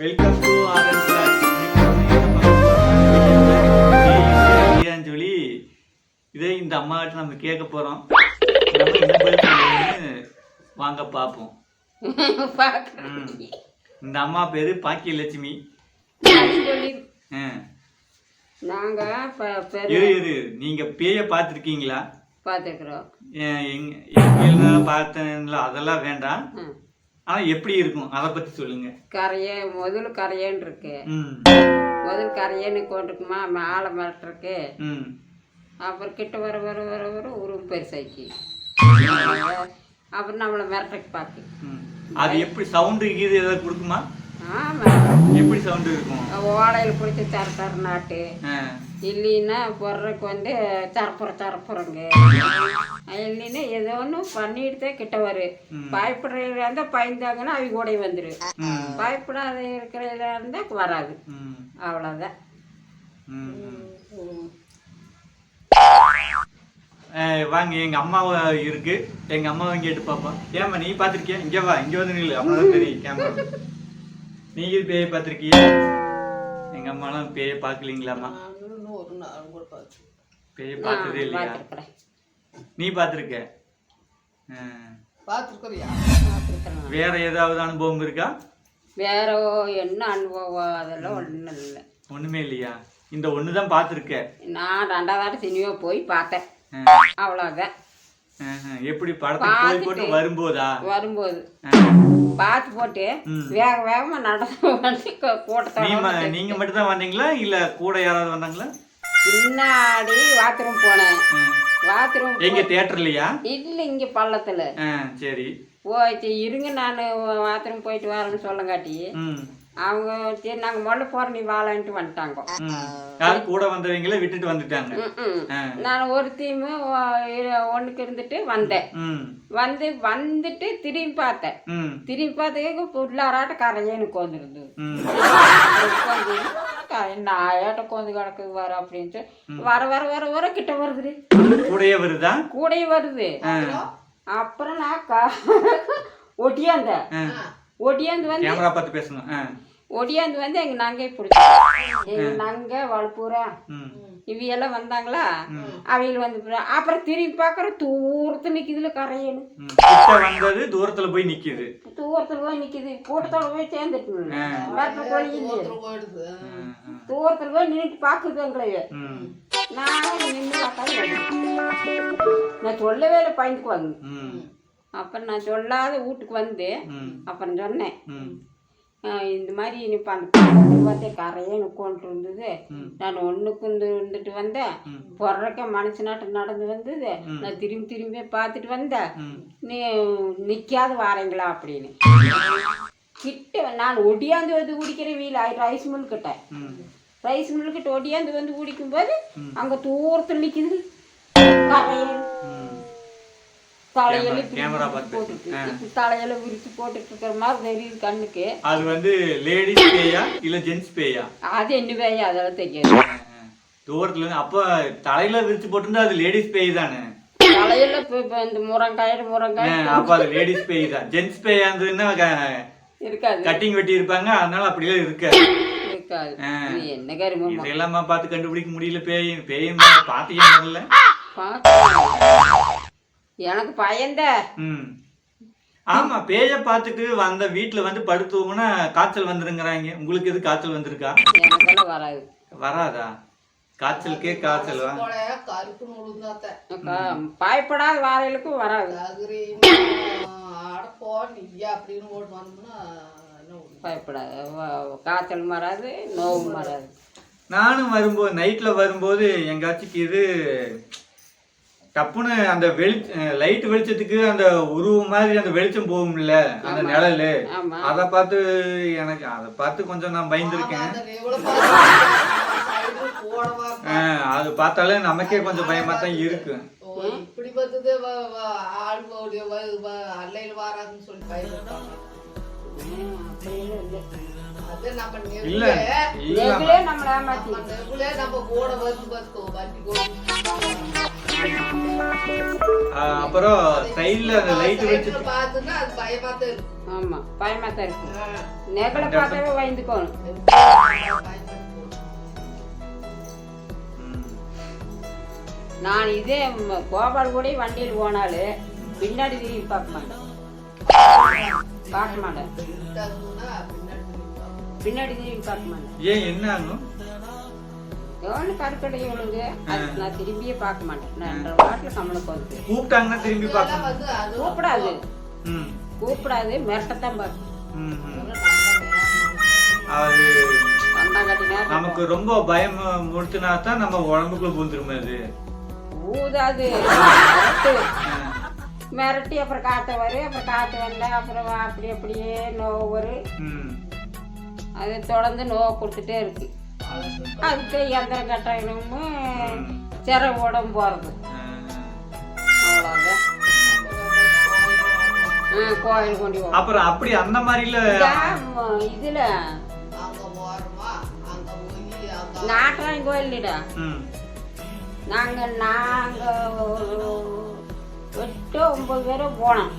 Welcome to R N சொல்லி இதே இந்த அம்மாட்ட நம்ம கேட்க போறோம். வாங்க பார்ப்போம். இந்த அம்மா பேரு பாக்கியலட்சுமி. ஆ. நாங்க இரு இரு. நீங்க பேய பார்த்துருக்கீங்களா? பார்த்துக்கிறோம் பார்த்தேன்ல அதெல்லாம் வேண்டாம். ஆனா எப்படி இருக்கும்? அதை பத்தி சொல்லுங்க. கரையே முதல்ல கரையேன்னு இருக்கு. முதல் கரையேன்னு கொண்டிருக்குமா? ஆளை மிரட்டுருக்கு ம். அப்புறம் கிட்ட வர வர வர வர உருவம் பெருசாக்கி அப்புறம் நம்மளை மிரட்டுக்கு பார்க்கு ம். அது எப்படி சவுண்டு இது ஏதாவது கொடுக்குமா? எப்படி சவுண்டு இருக்கும்? ஓலையில் பிடிச்சி தர தர நாட்டு. இல்லைன்னா பொறக்கு வந்து தரப்புற தரப்புறங்க இல்லைன்னா ஏதோ ஒன்று பண்ணிட்டு தான் கிட்ட வரும் பயப்படுறதுல இருந்தால் பயந்தாங்கன்னா அவங்க கூட வந்துடும். பயப்படாத இருக்கிறதுல இருந்தால் வராது. அவ்வளோதான் வாங்க எங்க அம்மா இருக்கு. எங்க அம்மாவை கேட்டு பாப்போம். ஏமா நீ பாத்திருக்கியா? இங்க வா இங்க வந்து நில்லு. அப்பதான் தெரியும் கேமரா நீங்க பேய பாத்திருக்கியா எங்க அம்மாலாம் பேய பாக்கலீங்களாமா பேய பார்த்ததே இல்லையா? நீ பாத்திருக்க ஆ. பார்த்துருக்குறேன் வேற ஏதாவது அனுபவம் இருக்கா? வேற என்ன அனுபவம் அதெல்லாம் ஒன்றும் இல்லை. ஒண்ணுமே இல்லையா? இந்த ஒண்ணு தான் பார்த்துருக்க. நான் ரெண்டாவது சினிமா போய் பார்த்தேன். அவ்வளோதான் எப்படி படத்துக்கு போட்டு வரும்போதா? வரும்போது. ஆ. பார்த்து போட்டு. வேக வேகமாக நடந்து வந்து ம- நீங்க மட்டும் தான் வந்தீங்களா? இல்ல கூட யாராவது வந்தாங்களா? பின்னாடி பாத்ரூம் போனேன். பாத்ரூம் எங்க தியேட்டர்லயா இல்லை இங்கே பள்ளத்தில். சரி. போயிட்டு இருங்க நான் பாத்ரூம் போயிட்டு வரேன்னு சொல்லங்காட்டி. அவங்க சரி நாங்கள் முதல்ல போகிறோம் நீ வாழன்ட்டு வந்துட்டாங்க. கூட வந்தவங்கள விட்டுட்டு வந்துட்டாங்க. நான் ஒரு தீமு ஒன்றுக்கு இருந்துட்டு வந்தேன். வந்து வந்துட்டு திரும்பி பார்த்தேன். திரும்பி பார்த்ததுக்கு புல்லாராட்ட கரையேன்னு உட்காந்துருந்தது ம். நாயாட்ட உட்காந்து கிடக்குது வர அப்படின்ட்டு. வர வர வர வர கிட்ட வருது. கூடயே வருதா? கூடயே வருது. அப்புறம் நான் க ஒட்டியாந்து வந்து கேமரா பார்த்து பேசணும். ஒடியாந்து வந்து எங்க நங்கை பிடிச்சோம் எங்க நங்கை வளப்பூரா இவையெல்லாம் வந்தாங்களா? அவையில் வந்து பிற- அப்புறம் திரும்பி பார்க்குற தூரத்து. கிட்ட வந்தது தூரத்துல போய் நிக்குது. தூரத்தில் போய் நிற்கிது கூட்டத்தோட போய் சேர்ந்துட்டு. தூரத்தில் போய் நின்றுட்டு பார்க்குது எங்களையே. ம். நான் நின்று நான் சொல்லவே இல்லை பயந்துக்குவாங்க. அப்புறம் நான் சொல்லாத வீட்டுக்கு வந்து அப்புறம் சொன்னேன். இந்த மாதிரி இப்போ அந்த பார்த்தே கரையே நிற்கொண்டு இருந்தது. நான் ஒன்றுக்கு வந்து இருந்துட்டு வந்தேன். பொறக்க மனுஷனாட்டு நடந்து வந்தது. நான் திரும்பி திரும்பி பார்த்துட்டு வந்தேன். நீ நிற்காது வாரீங்களா அப்படின்னு. கிட்ட நான் ஒடியாந்து வந்து குடிக்கிற வீல ரைஸ் மில் கிட்ட. ரைஸ் மில் கிட்ட ஒடியாந்து வந்து குடிக்கும்போது அங்கே தூரத்தில் நிற்கிது கரையல் ம். தலையில கேமரா பார்த்து தலையில விரிச்சு போட்டுட்டு இருக்கிற மாதிரி தெரியுது கண்ணுக்கு. அது வந்து லேடிஸ் பேயா இல்ல ஜென்ஸ் பேயா? அது என்ன வேலையா அதெல்லாம் தெரியாது. தூரத்துல இருந்து அப்ப தலையில விரிச்சு போட்டிருந்தா அது லேடிஸ் பேய் தானே தலையில இந்த முரங்காய் ஆ, அப்ப அது லேடிஸ் பேய் தான் ஜென்ஸ் பேயா இருந்ததுன்னா இருக்காது. கட்டிங் வெட்டி இருப்பாங்க. அதனால அப்படிலாம் இருக்காது. இருக்காது. என்ன கருமமா இதெல்லாம் பார்த்து கண்டுபிடிக்க முடியல பேய் பேயும் பாத்தீங்க முதல்ல பார்த்து எனக்கு பயந்த. ம். ஆமா பேய பார்த்துட்டு வந்த வீட்டுல வந்து படுத்துவோம்னா காய்ச்சல் வந்துருங்கிறாங்க. உங்களுக்கு எது காய்ச்சல் வந்திருக்கா? வராது. வராதா? காய்ச்சலுக்கே காய்ச்சல் பயப்படாத வாரைகளுக்கும் வராது. பயப்படாது. வ- காய்ச்சல் வராது நோவும் வராது நானும் வரும்போது நைட்ல வரும்போது எங்காச்சுக்கு இது டப்புன்னு அந்த வெளி லைட் வெளிச்சத்துக்கு அந்த உருவம் மாதிரி அந்த வெளிச்சம் போகும்ல அந்த நிழலு. அத பார்த்து எனக்கு அதை பார்த்து கொஞ்சம் நான் பயந்துருக்கேன். அது பார்த்தாலே நமக்கே கொஞ்சம் பயமா தான் இருக்கு. இப்படி பார்த்தது அல்லையில் வாராதுன்னு சொல்லி பயந்துட்டாங்க இல்லை இல்ல நம்ம கூட வந்து பார்த்துக்கோ. அப்புறம் சைடுல அந்த லைட் வச்சு பார்த்துன்னா அது பயமா தான் இருக்கும். ஆமா பயமா தான் இருக்கு ஆ. நெகலை பார்த்தாவே பயந்துக்கோணும் இருக்கும். நான் இதே கோபால் கூட வண்டியில் போனாலும் பின்னாடி திரும்பி பார்க்க மாட்டேன். பார்க்க மாட்டேன். பின்னாடி திரும்பி பார்க்க மாட்டேன். ஏன் என்ன ஆகும்? எவ்வளோ கருக்கடை ஒழுங்கு அது நான் திரும்பியே பார்க்க மாட்டேன். நான் வாட்டில் கம்மலுக்கு வந்து கூப்பிட்டாங்கன்னா திரும்பி அது கூப்பிடாது. ம். கூப்பிடாது மிரட்டத்தான் பார்க்கும் ம், ம். நம்ம அது நமக்கு ரொம்ப பயம் முடுத்துனா தான் நம்ம உடம்புக்குள்ள பூந்துருமே அது. ஊதாது. மிரட்டு. அப்புறம் காற்று வரும் அப்புறம் காற்று வரல அப்புறம் அப்படி அப்படியே நோவு வரும் ம். அது தொடர்ந்து நோவை கொடுத்துட்டே இருக்கு. அதுக்கு எந்திரம் கட்டணமும் சிற உடம்பு போகிறது கோயில் கொண்டு அப்புறம் அப்படி அந்த மாதிரில இதில். நாட்டாயம் கோயில்டா. நாங்கள் நாங்கள் எட்டு ஒம்பது பேரும் போனோம்?